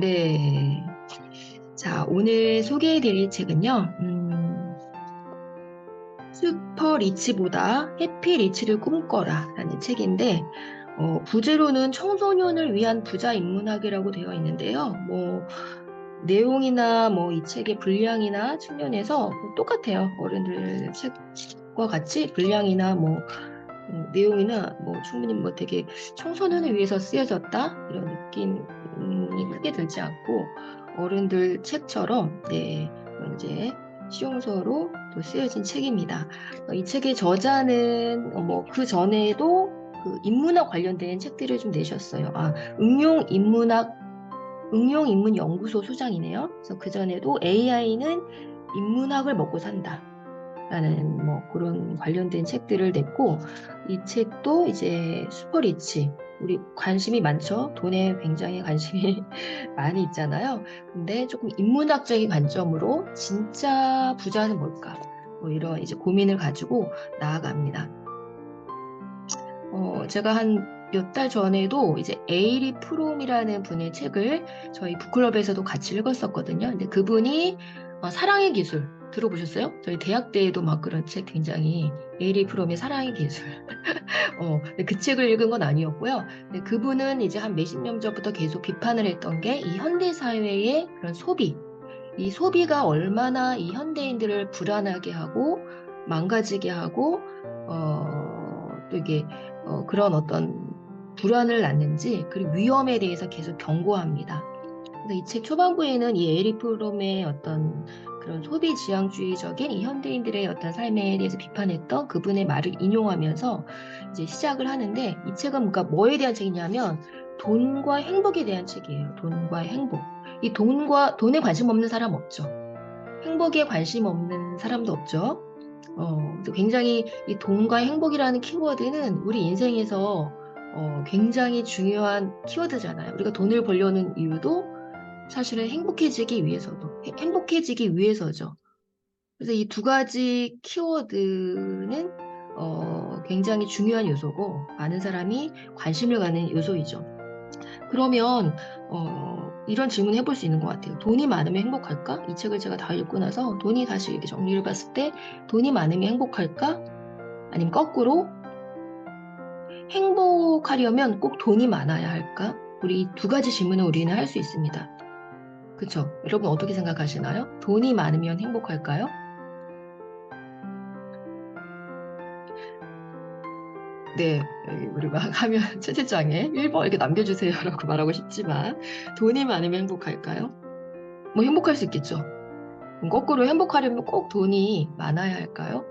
네. 자, 오늘 소개해 드릴 책은요, 음, 슈퍼 리치보다 해피 리치를 꿈꿔라 라는 책인데, 어, 부제로는 청소년을 위한 부자 인문학이라고 되어 있는데요. 뭐, 내용이나 뭐 이 책의 분량이나 측면에서 똑같아요. 어른들 책과 같이 분량이나 뭐 음, 내용이나 뭐 충분히 뭐 되게 청소년을 위해서 쓰여졌다 이런 느낌 이 크게 들지 않고 어른들 책처럼 네 이제 시용서로 또 쓰여진 책입니다. 어, 이 책의 저자는 뭐 그 전에도 그 인문학 관련된 책들을 좀 내셨어요. 아 응용 인문학 응용 인문 연구소 소장이네요. 그래서 그 전에도 AI는 인문학을 먹고 산다. 라는 뭐 그런 관련된 책들을 냈고 이 책도 이제 슈퍼리치 우리 관심이 많죠. 돈에 굉장히 관심이 많이 있잖아요. 근데 조금 인문학적인 관점으로 진짜 부자는 뭘까? 뭐 이런 이제 고민을 가지고 나아갑니다. 어, 제가 한 몇 달 전에도 이제 에이리 프롬이라는 분의 책을 저희 북클럽에서도 같이 읽었었거든요. 근데 그분이 어, 사랑의 기술 들어보셨어요? 저희 대학 때에도 막 그런 책 굉장히 에이리 프롬의 사랑의 기술. 어, 그 책을 읽은 건 아니었고요. 그분은 이제 한 몇십 년 전부터 계속 비판을 했던 게 이 현대 사회의 그런 소비, 이 소비가 얼마나 이 현대인들을 불안하게 하고 망가지게 하고 어, 또 이게 어, 그런 어떤 불안을 낳는지 그리고 위험에 대해서 계속 경고합니다. 그래서 이 책 초반부에는 이 에리 프롬의 어떤 그런 소비 지향주의적인 이 현대인들의 어떤 삶에 대해서 비판했던 그분의 말을 인용하면서 이제 시작을 하는데 이 책은 뭔가 뭐에 대한 책이냐면 돈과 행복에 대한 책이에요. 돈과 행복. 이 돈과 돈에 관심 없는 사람 없죠. 행복에 관심 없는 사람도 없죠. 어, 굉장히 이 돈과 행복이라는 키워드는 우리 인생에서 어, 굉장히 중요한 키워드잖아요. 우리가 돈을 벌려는 이유도 사실은 행복해지기 위해서도 행복해지기 위해서죠. 그래서 이 두 가지 키워드는 어, 굉장히 중요한 요소고 많은 사람이 관심을 갖는 요소이죠. 그러면 어, 이런 질문 해볼 수 있는 것 같아요. 돈이 많으면 행복할까? 이 책을 제가 다 읽고 나서 돈이 다시 이렇게 정리를 봤을 때 돈이 많으면 행복할까? 아니면 거꾸로 행복하려면 꼭 돈이 많아야 할까? 우리 두 가지 질문을 우리는 할 수 있습니다. 그쵸? 여러분 어떻게 생각하시나요? 돈이 많으면 행복할까요? 네, 우리 막 하면 채팅창에 1번 이렇게 남겨주세요 라고 말하고 싶지만 돈이 많으면 행복할까요? 뭐 행복할 수 있겠죠. 거꾸로 행복하려면 꼭 돈이 많아야 할까요?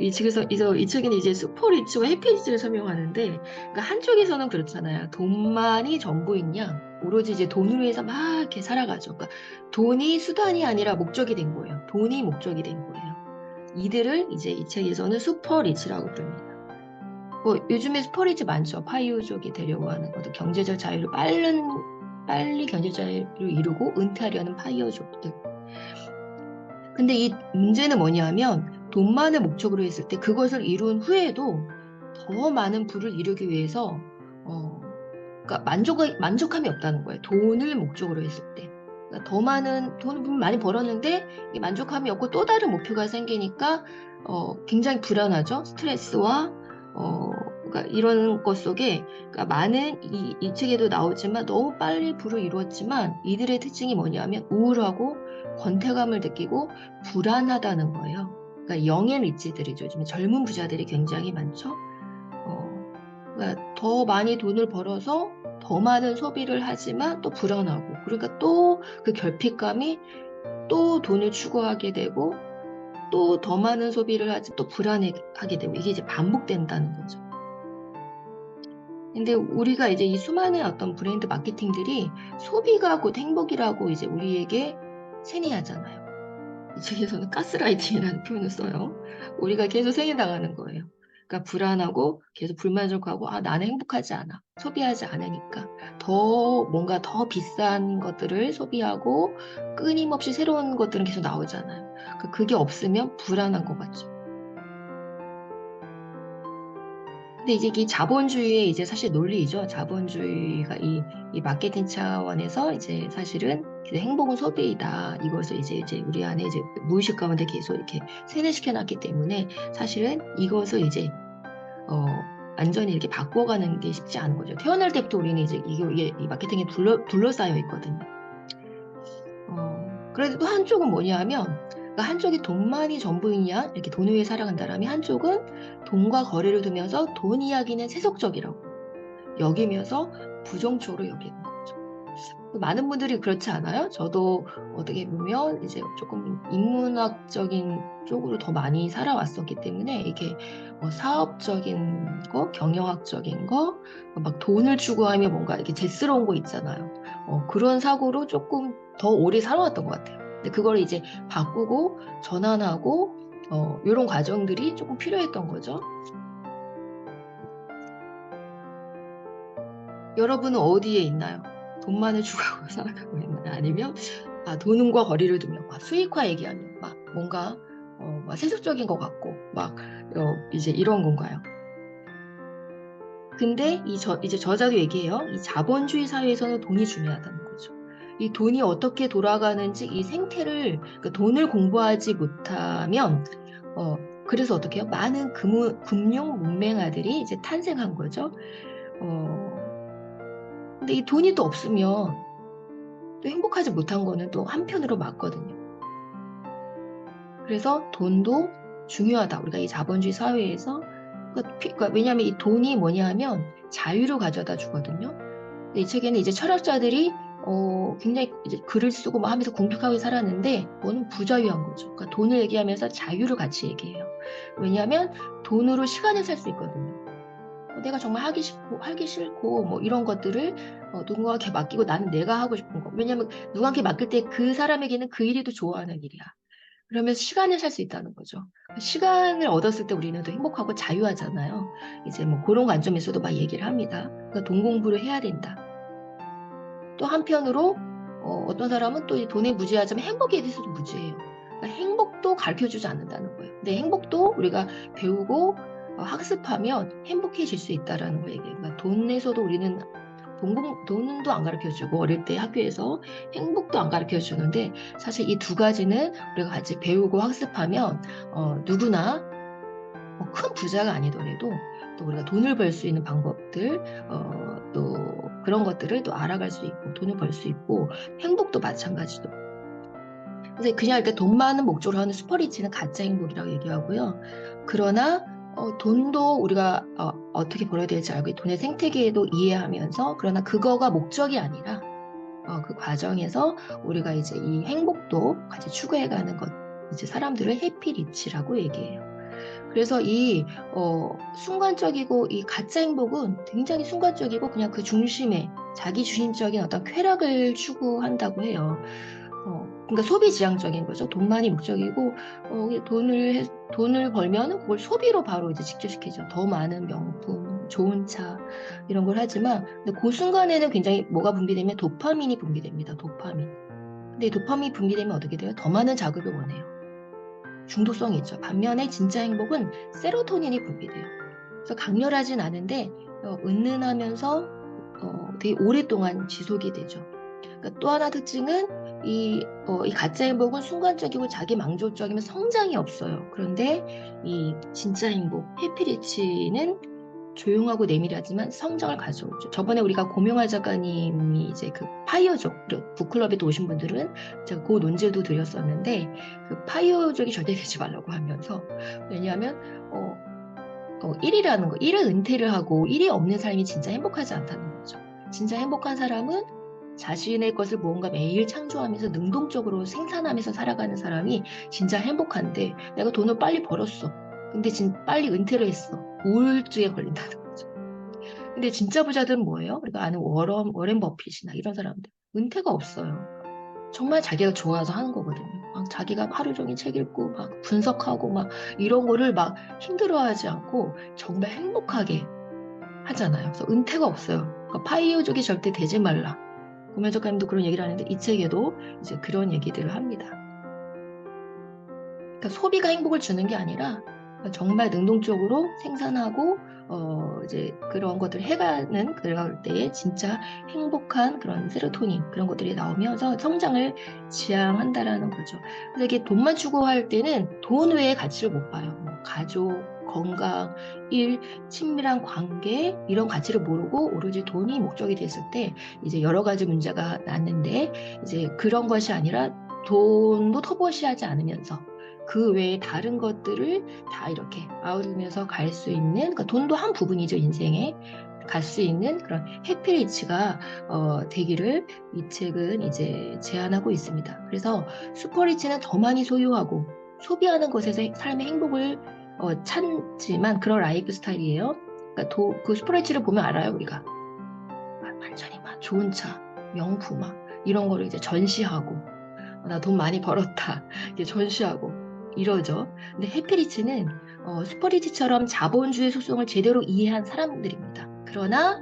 이 책에서 이, 책은 이제 슈퍼리치와 해피리치를 설명하는데 그러니까 한쪽에서는 그렇잖아요. 돈만이 전부인 양 오로지 이제 돈을 위해서 막 이렇게 살아가죠. 그러니까 돈이 수단이 아니라 목적이 된 거예요. 돈이 목적이 된 거예요. 이들을 이제 이 책에서는 슈퍼리치라고 부릅니다. 뭐 요즘에 슈퍼리치 많죠. 파이오족이 되려고 하는 것도 경제적 자유를 빠른 빨리 경제 자유를 이루고 은퇴하려는 파이오족들. 근데 이 문제는 뭐냐면 돈만을 목적으로 했을 때 그것을 이룬 후에도 더 많은 부를 이루기 위해서 어, 그러니까 만족 만족함이 없다는 거예요. 돈을 목적으로 했을 때. 그러니까 더 많은 돈을 많이 벌었는데 만족함이 없고 또 다른 목표가 생기니까 어, 굉장히 불안하죠. 스트레스와 어, 그러니까 이런 것 속에 그러니까 많은 이, 이 책에도 나오지만 너무 빨리 부를 이루었지만 이들의 특징이 뭐냐면 우울하고 권태감을 느끼고 불안하다는 거예요. 그러니까 영의 리치들이죠. 요즘 젊은 부자들이 굉장히 많죠. 어, 그러니까 더 많이 돈을 벌어서 더 많은 소비를 하지만 또 불안하고 그러니까 또 그 결핍감이 또 돈을 추구하게 되고 또 더 많은 소비를 하지 또 불안해하게 되고 이게 이제 반복된다는 거죠. 근데 우리가 이제 이 수많은 어떤 브랜드 마케팅들이 소비가 곧 행복이라고 이제 우리에게 세뇌하잖아요. 이 책에서는 가스라이팅이라는 표현을 써요. 우리가 계속 생해나가는 거예요. 그러니까 불안하고 계속 불만족하고 아 나는 행복하지 않아 소비하지 않으니까 더 뭔가 더 비싼 것들을 소비하고 끊임없이 새로운 것들은 계속 나오잖아요. 그러니까 그게 없으면 불안한 것 같죠. 근데 이제 이 자본주의의 이제 사실 논리이죠. 자본주의가 이, 이 마케팅 차원에서 이제 사실은 행복은 소비이다. 이것을 이제 이제 우리 안에 이제 무의식 가운데 계속 이렇게 세뇌시켜 놨기 때문에 사실은 이것을 이제 어 완전히 이렇게 바꿔가는 게 쉽지 않은 거죠. 태어날 때부터 우리는 이제 이게, 이게 이 마케팅에 둘러, 둘러싸여 있거든요. 어, 그래도 또 한쪽은 뭐냐 하면 그러니까 한쪽이 돈만이 전부이냐 이렇게 돈 위에 살아간다라면 한쪽은 돈과 거래를 두면서 돈 이야기는 세속적이라고 여기면서 부정적으로 여기는 거죠. 많은 분들이 그렇지 않아요? 저도 어떻게 보면 이제 조금 인문학적인 쪽으로 더 많이 살아왔었기 때문에 이게 뭐 사업적인 거, 경영학적인 거, 막 돈을 추구하며 뭔가 이렇게 재스러운 거 있잖아요. 어, 그런 사고로 조금 더 오래 살아왔던 것 같아요. 근데 그걸 이제 바꾸고 전환하고 어, 이런 과정들이 조금 필요했던 거죠. 여러분은 어디에 있나요? 돈만을 추구하고 살아가고 있나요? 아니면 아, 돈과 거리를 두며 막 수익화 얘기하며 막 뭔가 어, 막 세속적인 것 같고 막 어, 이제 이런 건가요? 근데 이 저, 이제 저자도 얘기해요. 이 자본주의 사회에서는 돈이 중요하다는 거죠. 이 돈이 어떻게 돌아가는지 이 생태를 그러니까 돈을 공부하지 못하면 어, 그래서 어떻게 해요? 많은 금, 금융 문맹아들이 이제 탄생한 거죠. 어, 근데 이 돈이 또 없으면 또 행복하지 못한 거는 또 한편으로 맞거든요. 그래서 돈도 중요하다. 우리가 이 자본주의 사회에서 그러니까, 그러니까 왜냐하면 이 돈이 뭐냐 하면 자유를 가져다 주거든요. 이 책에는 이제 철학자들이 어, 굉장히 이제 글을 쓰고 막 하면서 공격하게 살았는데 뭐는 부자유한 거죠. 그러니까 돈을 얘기하면서 자유를 같이 얘기해요. 왜냐하면 돈으로 시간을 살 수 있거든요. 내가 정말 하기 싫고 하기 싫고 뭐 이런 것들을 어, 누군가에게 맡기고 나는 내가 하고 싶은 거. 왜냐하면 누군가에게 맡길 때 그 사람에게는 그 일이 더 좋아하는 일이야. 그러면서 시간을 살 수 있다는 거죠. 시간을 얻었을 때 우리는 더 행복하고 자유하잖아요. 이제 뭐 그런 관점에서도 막 얘기를 합니다. 그러니까 돈 공부를 해야 된다. 또 한편으로 어, 떤 사람은 또 돈에 무지하지만 행복에 대해서도 무지해요. 그러니까 행복도 가르쳐 주지 않는다는 거예요. 근데 행복도 우리가 배우고 어, 학습하면 행복해질 수 있다라는 거 얘기해요. 그러니까 돈에서도 우리는 돈, 돈도 안 가르쳐 주고 어릴 때 학교에서 행복도 안 가르쳐 주는데 사실 이 두 가지는 우리가 같이 배우고 학습하면 어, 누구나 뭐 큰 부자가 아니더라도 또 우리가 돈을 벌 수 있는 방법들 어, 또 그런 것들을 또 알아갈 수 있고 돈을 벌 수 있고 행복도 마찬가지로 그래서 그냥 이렇게 돈 많은 목적으로 하는 슈퍼리치는 가짜 행복이라고 얘기하고요. 그러나 어, 돈도 우리가 어, 떻게 벌어야 될지 알고 돈의 생태계도 이해하면서 그러나 그거가 목적이 아니라 어, 그 과정에서 우리가 이제 이 행복도 같이 추구해가는 것 이제 사람들을 해피리치라고 얘기해요. 그래서 이 어, 순간적이고 이 가짜 행복은 굉장히 순간적이고 그냥 그 중심에 자기 중심적인 어떤 쾌락을 추구한다고 해요. 어, 그러니까 소비 지향적인 거죠. 돈만이 목적이고 어, 돈을 돈을 벌면 그걸 소비로 바로 이제 직접시키죠. 더 많은 명품, 좋은 차 이런 걸 하지만 근데 그 순간에는 굉장히 뭐가 분비되면 도파민이 분비됩니다. 도파민. 근데 도파민이 분비되면 어떻게 돼요? 더 많은 자극을 원해요. 중독성이 있죠. 반면에 진짜 행복은 세로토닌이 분비돼요. 그래서 강렬하진 않은데 어, 은은하면서 어, 되게 오랫동안 지속이 되죠. 그러니까 또 하나 특징은 이, 어, 이 가짜 행복은 순간적이고 자기 망조적이면 성장이 없어요. 그런데 이 진짜 행복, 해피리치는 조용하고 내밀하지만 성장을 가져오죠. 저번에 우리가 고명화 작가님이 이제 그 파이어족, 북클럽에 오신 분들은 제가 그 논제도 드렸었는데 그 파이어족이 절대 되지 말라고 하면서 왜냐하면 어, 어, 1이라는 거, 1을 은퇴를 하고 1이 없는 삶이 진짜 행복하지 않다는 거죠. 진짜 행복한 사람은 자신의 것을 무언가 매일 창조하면서 능동적으로 생산하면서 살아가는 사람이 진짜 행복한데 내가 돈을 빨리 벌었어. 근데 진 빨리 은퇴를 했어. 우울증에 걸린다는 거죠. 근데 진짜 부자들은 뭐예요? 우리가 아는 워런, 워렌 버핏이나 이런 사람들. 은퇴가 없어요. 정말 자기가 좋아서 하는 거거든요. 막 자기가 하루 종일 책 읽고 막 분석하고 막 이런 거를 막 힘들어하지 않고 정말 행복하게 하잖아요. 그래서 은퇴가 없어요. 그러니까 파이어족이 절대 되지 말라. 고면 작가님도 그런 얘기를 하는데 이 책에도 이제 그런 얘기들을 합니다. 그러니까 소비가 행복을 주는 게 아니라 정말 능동적으로 생산하고 어 이제 그런 것들을 해가는 그럴 때에 진짜 행복한 그런 세로토닌 그런 것들이 나오면서 성장을 지향한다라는 거죠. 그래서 이게 돈만 추구할 때는 돈 외의 가치를 못 봐요. 뭐 가족, 건강, 일, 친밀한 관계 이런 가치를 모르고 오로지 돈이 목적이 됐을 때 이제 여러 가지 문제가 났는데 이제 그런 것이 아니라 돈도 터부시하지 않으면서 그 외에 다른 것들을 다 이렇게 아우르면서 갈 수 있는 그러니까 돈도 한 부분이죠 인생에 갈 수 있는 그런 해피리치가 어, 되기를 이 책은 이제 제안하고 있습니다. 그래서 슈퍼리치는 더 많이 소유하고 소비하는 것에서 삶의 행복을 어, 찾지만 그런 라이프 스타일이에요. 그러니까 도, 그 슈퍼리치를 보면 알아요 우리가 완전히 막 좋은 차, 명품 막 이런 거를 이제 전시하고 나 돈 많이 벌었다 이제 전시하고 이러죠. 근데 해피리치는 어, 슈퍼리치처럼 자본주의 속성을 제대로 이해한 사람들입니다. 그러나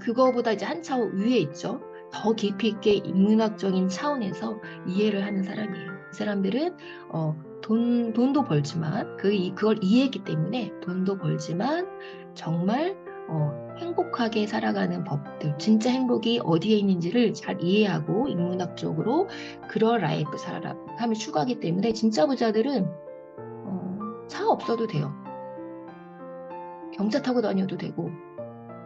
그거보다 이제 한 차원 위에 있죠. 더 깊이 있게 인문학적인 차원에서 이해를 하는 사람이에요. 이 사람들은 어, 돈, 돈도 벌지만 그, 그걸 이해했기 때문에 돈도 벌지만 정말 어, 행복하게 살아가는 법들, 진짜 행복이 어디에 있는지를 잘 이해하고 인문학적으로 그런 라이프 사람을 추구하기 때문에 진짜 부자들은 어, 차 없어도 돼요. 경차 타고 다녀도 되고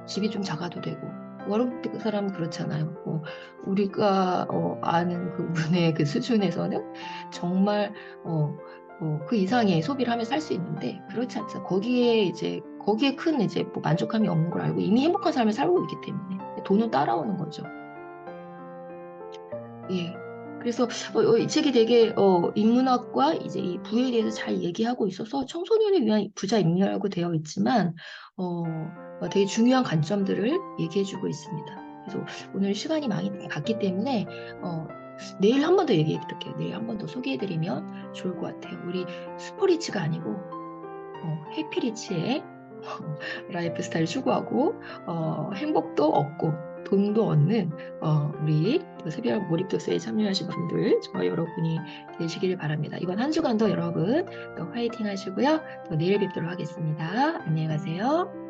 집이 좀 작아도 되고 워런 그 사람은 그렇잖아요. 어, 우리가 어, 아는 그분의 그 수준에서는 정말 어, 어, 그 이상의 소비를 하면 살수 있는데 그렇지 않죠. 거기에 이제 거기에 큰 이제 뭐 만족감이 없는 걸 알고 이미 행복한 삶을 살고 있기 때문에 돈은 따라오는 거죠. 예. 그래서 어, 어, 이 책이 되게 어, 인문학과 이제 이 부에 대해서 잘 얘기하고 있어서 청소년을 위한 부자 인문이라고 되어 있지만 어, 어, 되게 중요한 관점들을 얘기해주고 있습니다. 그래서 오늘 시간이 많이 갔기 때문에 어, 내일 한 번 더 얘기해 드릴게요. 내일 한 번 더 소개해 드리면 좋을 것 같아요. 우리 스포리치가 아니고 어, 해피리치의 라이프 스타일 추구하고 어, 행복도 얻고 돈도 얻는 어, 우리 새벽 몰입도서에 참여하신 분들 저와 여러분이 되시길 바랍니다. 이번 한 주간도 여러분 또 화이팅 하시고요. 또 내일 뵙도록 하겠습니다. 안녕히 가세요.